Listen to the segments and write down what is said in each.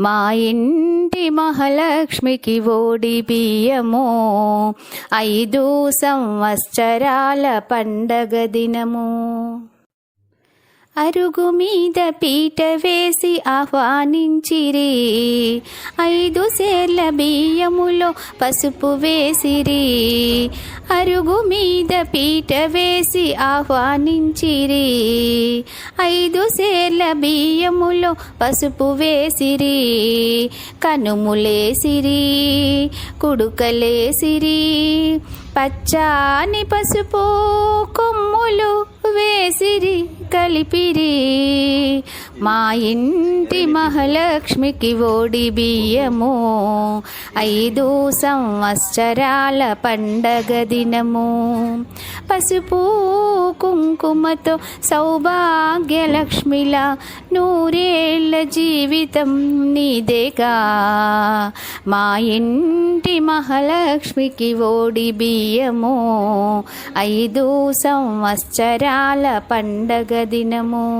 మా ఇంటి మహాలక్ష్మికి ఓడి బియ్యము. ఐదు సంవత్సరాల పండగ దినము. అరుగు మీద పీట వేసి ఆహ్వానించిరి. ఐదు సేర్ల బియ్యములో పసుపు వేసిరి. అరుగు మీద పీట వేసి ఆహ్వానించిరి. ఐదు సేర్ల బియ్యములో పసుపు వేసిరి. కనుములేసిరి కుడుకలేసిరి. పచ్చాని పసుపు కలిపిరి మా ఇంటి మహాలక్ష్మికి ఓడి బియ్యము. ఐదు సంవత్సరాల పండగ దినము. పసుపు కుంకుమతో సౌభాగ్యలక్ష్మిలా నూరేళ్ళ జీవితం నీదేగా. మా ఇంటి మహాలక్ష్మికి ఓడి బియ్యము. ఐదు సంవత్సరాల పండగ దినము.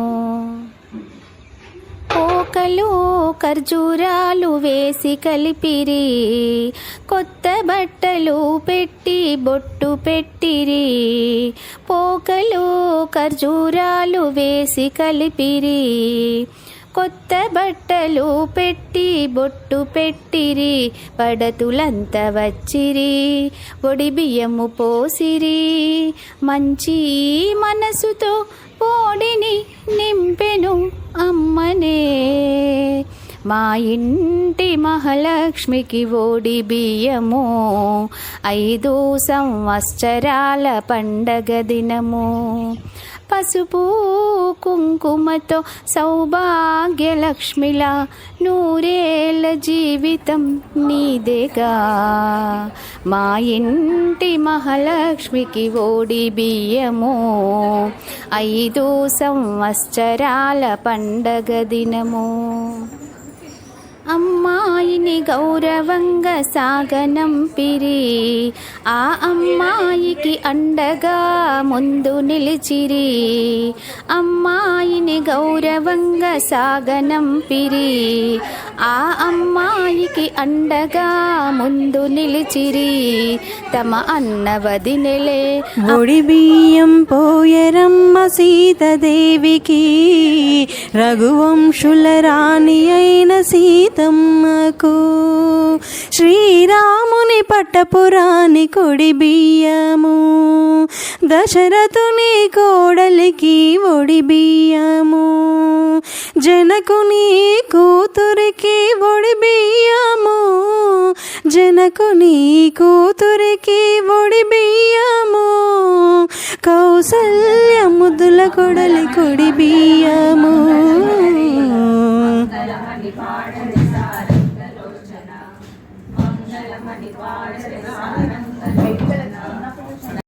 పోకలు ఖర్జూరాలు వేసి కలిపిరి. కొత్త బట్టలు పెట్టి బొట్టు పెట్టిరి. పోకలు ఖర్జూరాలు వేసి కలిపిరి. కొత్త బట్టలు పెట్టి బొట్టు పెట్టిరి. పడతులంత వచ్చిరి ఒడి బియ్యము పోసిరి. మంచి మనసుతో పోడిని మా ఇంటి మహాలక్ష్మికి ఓడి బియ్యము ఐదు సంవత్సరాల పండగ దినము. పసుపు కుంకుమతో సౌభాగ్యలక్ష్మిలా నూరేళ్ళ జీవితం నీదేగా. మా ఇంటి మహాలక్ష్మికి ఓడి బియ్యము ఐదు సంవత్సరాల పండగ దినము. అమ్మాయిని గౌరవంగా సాగనంపిరి. ఆ అమ్మాయికి అండగా ముందు నిలిచిరి. అమ్మాయిని గౌరవంగా సాగనంపిరి. ఆ అమ్మాయికి అండగా ముందు నిలిచిరి. తమ అన్న వదినెలే ఒడి బియ్యం పోయరమ్మ సీతదేవికి. రఘువంశుల రాణి అయిన సీతమ్మకు. శ్రీరాముని పట్టపురాణి కొడి బియ్యము. దశరథుని కోడలికి ఒడి బియ్యము. జనకుని కూతురికి ఒడి బియ్యము. జనకుని కూతురికి ఒడిబియ్యము కౌసల్య ముద్దుల కొడలి కొడి బియ్యము. పాడని